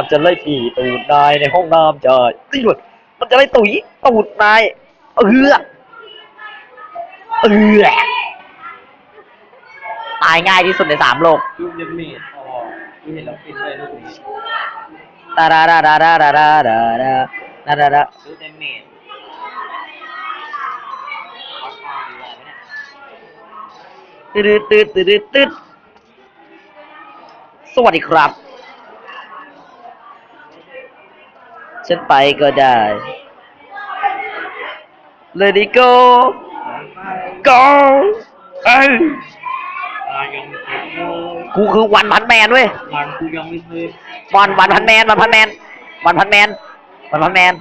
มันจะไล่ตีตูดนายในห้องน้ำจะตีหมดมันจะไล่ตุ๋ยตูดนายเออเออตายง่ายที่สุดในสามโลกรูปเดมเมจอ๋อที่เห็นเราฟินเลยรูปนี้ตาดาดาดาดาดาดาดาดาดาดาดารูปเดมเมจวัดความดีอะไรเนี่ยตืดตืดตืดตืดสวัสดีครับ ฉันไปก็ได้ Let it go go เอ้ยงานยังไม่เสร็จเลยกูคือวันพันแมนเว้ยงานกูยังไม่เสร็จวันวันพันแมนวันพันแมนวันพันแมนวันพันแมน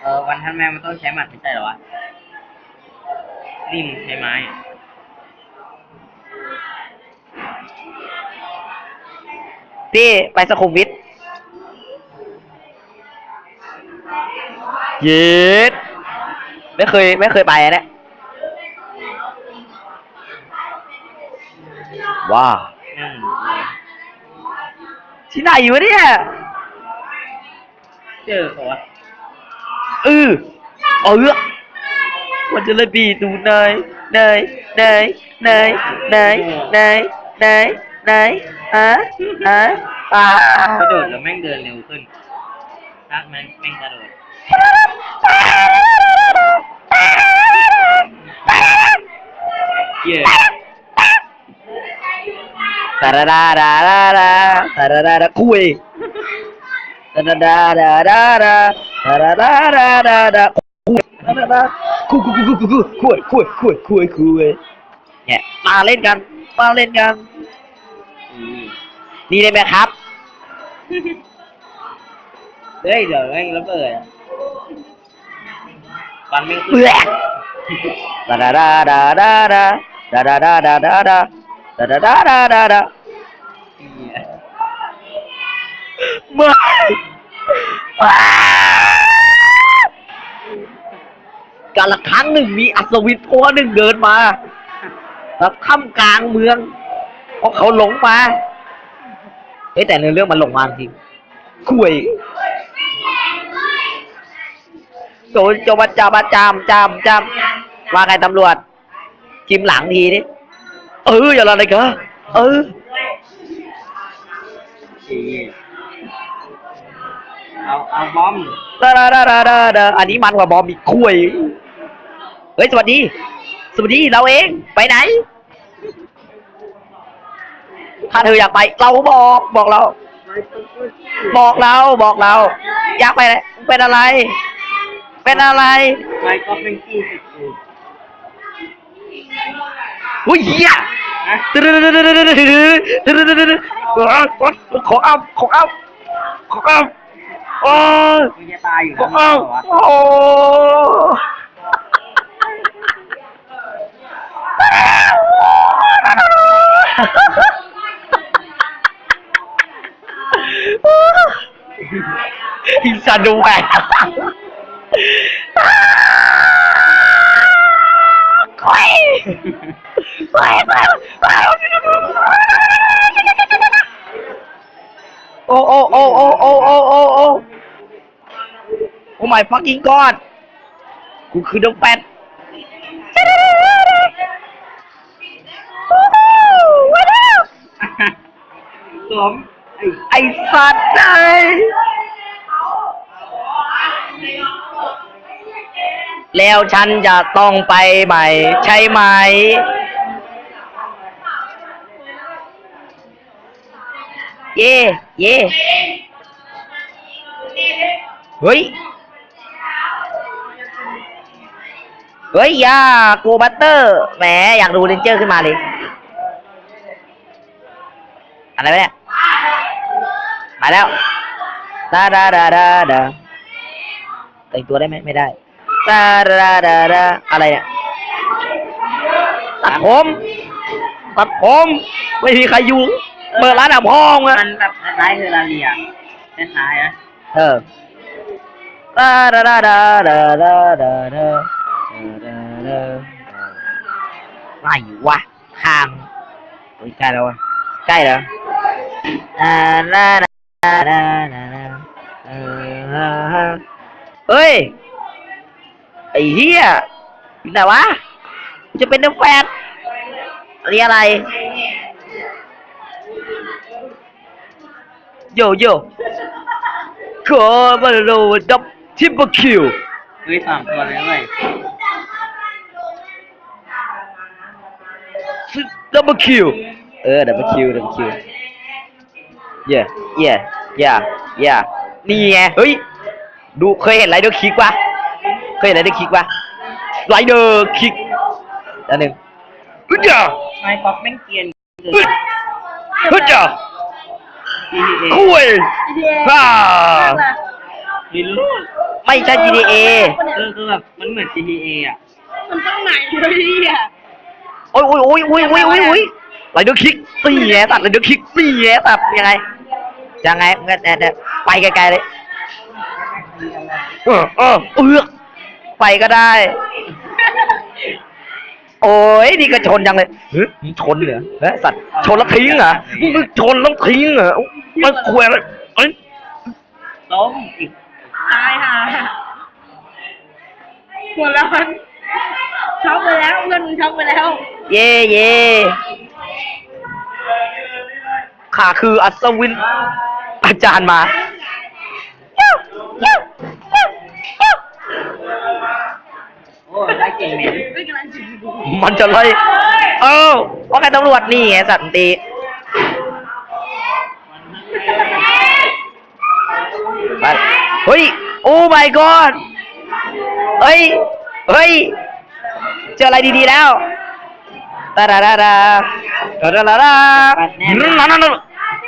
เออวันท่านแม่มันต้องใช้หมัดไม่ใช่เหรอวะ นี่มึงใช้ไม้พี่ไปสขุมวิท เย็ดไม่เคยไม่เคยไปอะเนี่ยว้าวอืมที่ไหนวะเนี่ยเจอเขาวะเออเออมันจะเลยบีดูนายนายนายนายนายนายนายนายอะอะอะกระโดดแล้วแม่งเดินเร็วขึ้นถ้าแม่งแม่งกระโดด เย้ตาดาดาดาดาดาตาดาดาดาคุยตาดาดาดาดาดาตาดาดาดาดาดาคุยตาดาดาคุยคุยคุยคุยคุยคุยคุยคุยคุยเนี่ยมาเล่นกัน มาเล่นกันอืมนี่ได้ไหมครับ เฮ้ยเดี๋ยวแม่งระเบิดอะ ฟันไม่ขึ้นเบื่อดาดาดาดาดาดาดาดาดาดาดาดาดาดาดาดาดาดาไม่การละครั้งหนึ่งมีอัศวินตัวหนึ่งเดินมาแล้วท่ามกลางเมือง เพราะเขาหลงมาเฮ้แต่ในเรื่องมันหลงมาจริงคุย โจรโจรมาจามมาจามจามจามว่าไงตำรวจจิ้มหลังทีนี่เอออย่าอะไรกันเออเหี้ยเอาเอาบอมดาดาดาดาดาดาอันนี้มันกว่าบอมอีกคุยเฮ้ยสวัสดี สวัสดีเราเองไปไหน ถ้าเธออยากไป เราบอกบอกเรา บอกเราบอกเรา อยากไปไหนเป็นอะไร เป็นอะไรไม่ก็เป็นกี่สิบเอ็ดอุ้ยเหี้ยนะขออัพขออัพขออัพโอ้ยมึงจะตายอยู่ขอแล้วอัพเหรอวะโอ้อินซันดูแหวน คอยคอยโอ้โอ้โอ้โอ้โอ้โอ้โอ้โอ้โอ้ my fucking god กูคือน้องแปดสวมไอ้ไอสัตว์เลย แล้วฉันจะต้องไปใหม่ ใช่ไหม เย่เย่เฮ้ย เฮ้ยยาโกบัตเตอร์แหมอยากดูเรนเจอร์ขึ้นมาเลย อะไรวะเนี่ย มาแล้ว ดาดาดาดาดาแต่งตัวได้ไหมไม่ได้ ตาราดาราอะไรเนี่ยตัดผมตัดผมไม่มีใครอยู่เปิดร้านอาบห้องอะมันแบบคล้ายเทอลาเลียคล้ายๆนะเออตาราดาราดาราดาราอะไรอยู่วะทางไใกล้แล้ววะใกล้แล้วอ่าลาลาลาลาเฮ้ย ไอ้เหี้ยอยู่ไหนวะจะเป็นเดอะแฟนอันนี้อะไรโยโย่ขอมาโลดับทิปเปอร์คิวเฮ้ยสามตัวเลยเว้ยดับเบิลคิวเออดับเบิลคิวดับเบิลคิวเย่เย่เย่เย่นี่ไงเฮ้ยดูเคยเห็นไรเดอร์คิกปะ เคยเห็นไรเดอร์คิกปะไรเดอร์คิกอันหนึ่งฮึจ่าไม้ป๊อปแม่งเกรียนเกิฮึนฮึจ่า GTA คุยฮ่าไม่รู้ไม่ใช่ GTA เออคือแบบมันเหมือน GTA อะ มันต้องไหนเลยอะโอ้ยโอ้ยโอ้ยโอ้ยโอ้ยโอ้ยโอ้ยไรเดอร์คิกสี่แย่ตัดไรเดอร์คิกสี่แย่ตัดยังไงยังไงงั้นเนี่ยเนี่ยไปไกลๆเลยเออเออเอือก ไปก็ได้ โอ้ยนี่ก็ชนจังเลยเฮ้ยมึงชนเหรอเฮ้ยสัตว์ ชนแล้วทิ้งเหรอมึงชนแล้วทิ้งเหรอมันควรเลยเอ้ยล้มอีกตายห่าหัวร้อนช็อกไปแล้วเพื่อนมึงช็อกไปแล้ว เย่เย่ข้าคืออัศวินอาจารย์มา มันจะไล่เอ้าว่าใครตำรวจนี่ไงสัตว์ตีไปเฮ้ย โอ้ my god เฮ้ย เฮ้ย เจออะไรดีๆแล้วตาดาดาดาตาดาดาดานั่นนั่นนั่น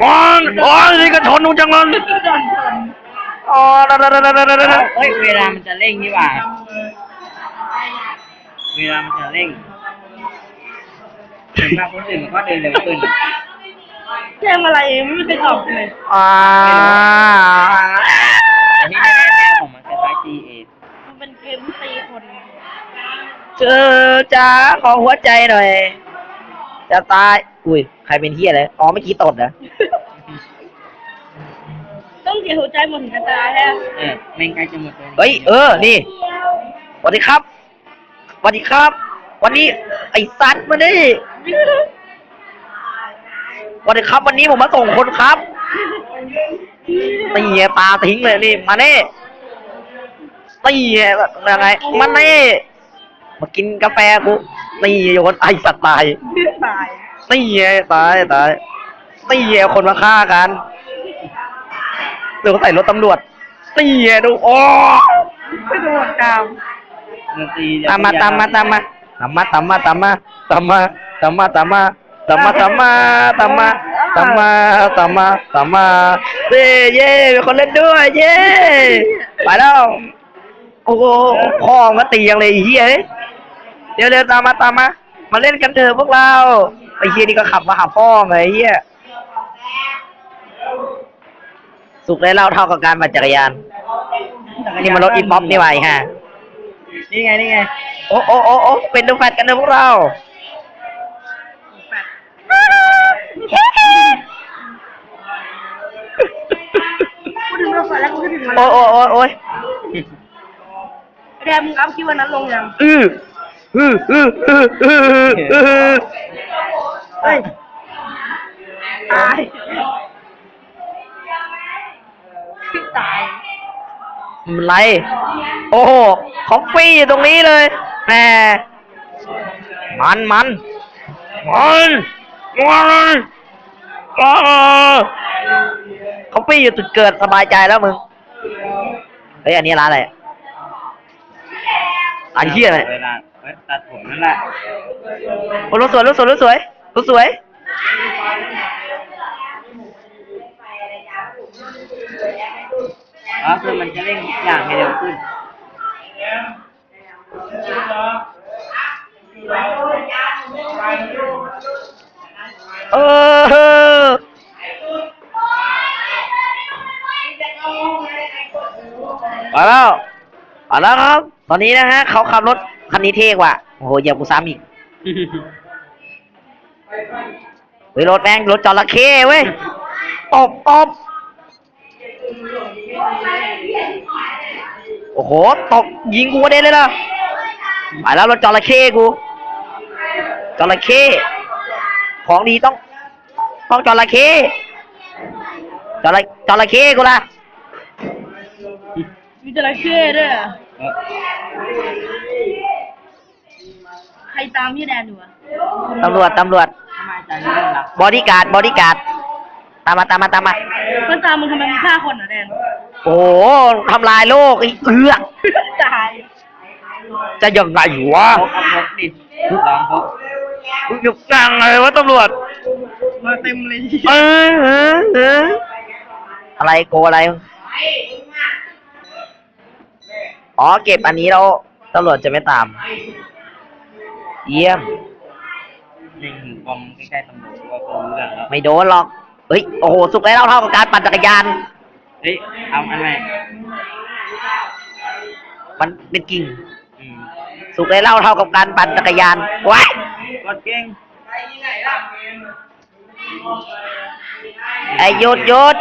โอ้ยโอ้ยนี่ก็ชนนูจังเลยอ๋อดาดาดาดาดาดาดาเฮ้ย เวลามันจะเร่งนี่หว่า เวลามันจะเร่ง เห็นว่าคนอื่นมันก็เดินเร็วขึ้นเกมอะไรไม่มีใครตอบเลยอ่าแต่ที่แน่ๆแนวของมันคล้ายๆ GTA มันเป็นเกมที่ตีคนเจอจ้าขอหัวใจหน่อย จะตาย อุ้ย ใครเป็นเฮียเลยอ๋อเมื่อกี้ตดนะต้องเสียหัวใจหมดถึงจะตายฮะเออแม่งใกล้จะหมดตัวเฮ้ย เออ นี่สวัสดีครับสวัสดีครับ วันนี้ไอ้สัตว์มาดิส วัสดีครับวันนี้ผมมาส่งคนครับตีเหี้ยตาทิ้งเลยนี่ มาเน่ตีเหี้ยแบบยังไงมาเน่มากินกาแฟกูตีโยนไอสัตว์ตายตายตีเหี้ยตายตายตีเหี้ยคนมาฆ่ากันเดี๋ยวเขาใส่รถตำรวจตีเหี้ยดูโอ้ไม่โดนตามดนตรีตามมาตามมาตามมาตามมาตามมาตามมาตามมา ตามมาตามมาตามมาตามมาตามมาตามมาตามมาตามมาเย้เย้มีคนเล่นด้วย เย้ไปแล้วโอ้โหพ่อมาตียังเลยไอ้เฮียเอ้ยเดี๋ยวเดี๋ยวตามมาตามมามาเล่นกันเถอะพวกเราไอ้เฮียนี่ก็ขับมาหาพ่อไงไอ้เฮียสุขได้เล่าเท่ากับการปั่นจักรยานนี่มันรถอีป๊อปนี่หว่าไอ้ห่านี่ไงนี่ไงโอ้โอ้โอ้โอ้เป็นดูแฟดกันนะพวกเรา พูดถึงเรื่องฝันแล้วกูคิดถึงมันโอ้โอ้โอ้โอ้ยแดมมึงอัพคลิปวันนั้นลงยังอืออืออืออืออืออือเฮ้ยตายตายมันไร โอ้โหคอฟฟี่อยู่ตรงนี้เลยแหมมันมันมัน มันอ้าวคอฟฟี่อยู่จุดเกิดสบายใจแล้วมึง เฮ้ย อันนี้ร้านอะไรอันเหี้ยอะไรเวลาเว้ยตัดผมนั่นแหละโอ้รถสวยรถสวยรถสวยรถสวยอ๋อคือมันจะเร่งทุกอย่างให้เร็วขึ้น เออมาแล้วมาแล้วครับ ตอนนี้นะฮะเขาขับรถคันนี้เท่กว่า โอ้โหเหยียบกูซ้ำอีกเฮ้ยรถแม่งรถจระเข้เว้ยตบตบโอ้โหตบยิงกูกระเด็นเลยนะไปแล้วรถจระเข้กูจระเข้ ของดีต้อง ต้องจระเข้จระจระเข้กูละมีจระเข้ด้วยอะเออใครตามพี่แดนอยู่อะตำรวจตำรวจ ทำไมอาจารย์ไม่ได้รับบอดี้การ์ดบอดี้การ์ดตามมาตามมาตามมา มันตามมึงทำไมมึงฆ่าคนเหรอแดน โอ้โหทำลายโลกอีกเอื้อตาย จะยังไงวะพกเอาพกดิลองพก หยุดยังไงวะตำรวจ มาเต็มเลยเออเออเอออะไรโกอะไร อ๋อเก็บอันนี้แล้วตำรวจจะไม่ตาม เยี่ยมยิงถึงกองใกล้ๆตำรวจก็คงรู้เรื่องแล้วไม่โดนหรอก เฮ้ย โอ้โห สุกแล้วเท่ากับการปั่นจักรยาน เฮ้ยทำอันไหนมันเป็นกิ่ง อืม สุกแล้วเท่ากับการปั่นจักรยานว้าย กดเก่งไอ้หยุดหยุด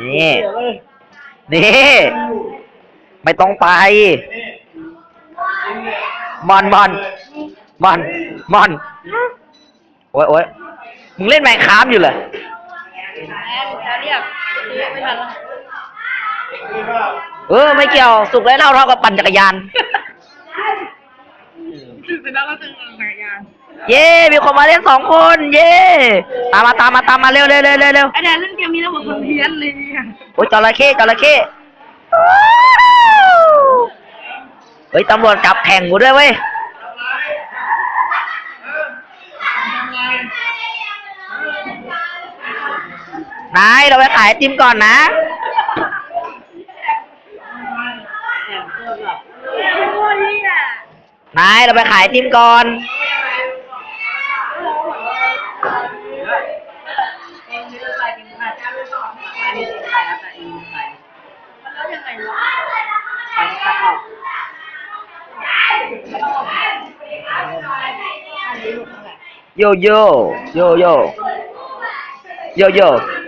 นี่ นี่ ไม่ต้องไป มอนมอนมอนมอนโอ้ยโอ้ยมึงเล่นแมงค้ามอยู่เหรอแดนจะเรียกไม่ทันแล้วเออ ไม่เกี่ยว สุกแล้วเท่าเท่ากับปั่นจักรยาน ถึงไปแล้วก็เจอจักรยานเย้มีคนมาเล่นสองคน เย้ตามมาตามมาตามมาเร็วเร็วเร็วเร็วเร็วไอแดนเล่นเกมนี้แล้วเหมือนคนเพี้ยนเลยอะโอ้ยจระเข้จระเข้เฮ้ยตำรวจจับแข่งกูด้วยเว้ยนายเราไปขายไอติมก่อนนะ โอ้ยอะ นายเราไปขายไอติมก่อน โยโย่โยโย่โยโย่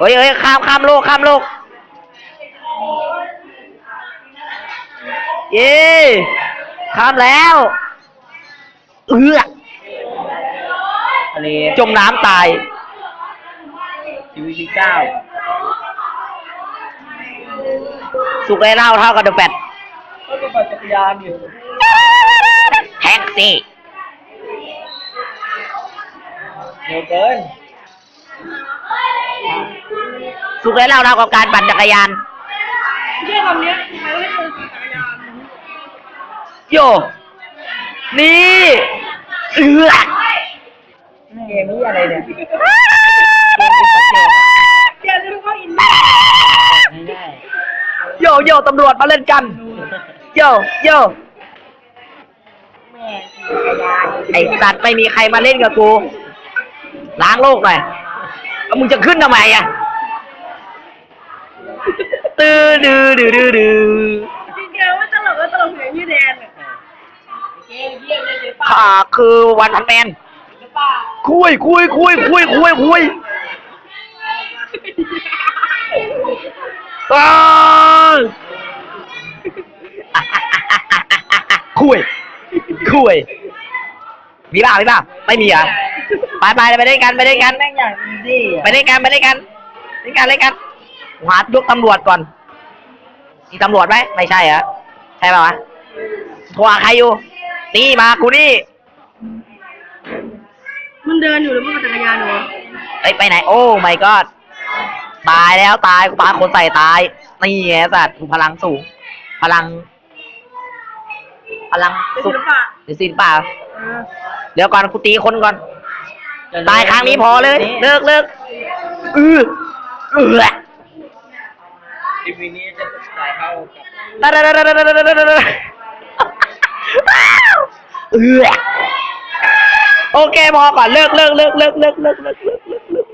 เฮ้ยเฮ้ยข้ามข้ามโลกข้ามโลก เย้ข้ามแล้ว เอือกทะเลจมน้ำตายชีวิตที่เก้าสุกไอ้เหล่าเท่ากับเดอะแฟตก็จะปั่นจักรยานอยู่แท็กซี่เร็วเกิน สุกไอ้เหล่าเท่ากับการปั่นจักรยานเรียกคำเนี้ยใครก็ไม่เคยขี่จักรยานโยนี่เอือกเกมนี้อะไรเนี่ยเดี๋ยวจะรู้ว่าอินเดียง่ายโยโยตำรวจมาเล่นกัน โยโยไอสัตว์ไม่มีใครมาเล่นกับกู ล้างโลกหน่อย แล้วมึงจะขึ้นทำไมอะตื้อดื้อดื้อดื้อดื้อจริงๆว่าตลกก็ตลกอย่างพี่แดนอะเกมเยี่ยมเลยเดี๋ยวป้าข้าคือวันพันแมนเดี๋ยวป้าคุยคุยคุยคุยคุยคุยอ้าวคุยคุยมีเปล่ามีเปล่าไม่มีเหรอะ ไปไปไปเล่นกันไปเล่นกันแม่งอย่างอีซี่ไปเล่นกันไปเล่นกันเล่นกันเล่นกันหายกตำรวจก่อน มีตำรวจไหมไม่ใช่เหรอใช่ป่าวะโทรหาใครอยู่ นี่มากูนี่มันเดินอยู่หรือมันปั่นจักรยานอยู่วะเอ้ยไปไหน โอ้ my god ตายแล้วตายกูปาคนใส่ตาย นี่ไงสัตว์กูพลังสูง พลัง พลังเป็นสุศิดลปะหรือศิลปะเออเดี๋ยวก่อนกูตีคนก่อน ตายครั้งนี้พอเลย เลิกเลิกเออเออทีวีนี้จะจ่ายเข้ากับตาดาดาดาดาดาดาดาดาเออโอเคพอก่อนเลิกเลิกเลิกเลิกเลิกเลิกเลิกเลิก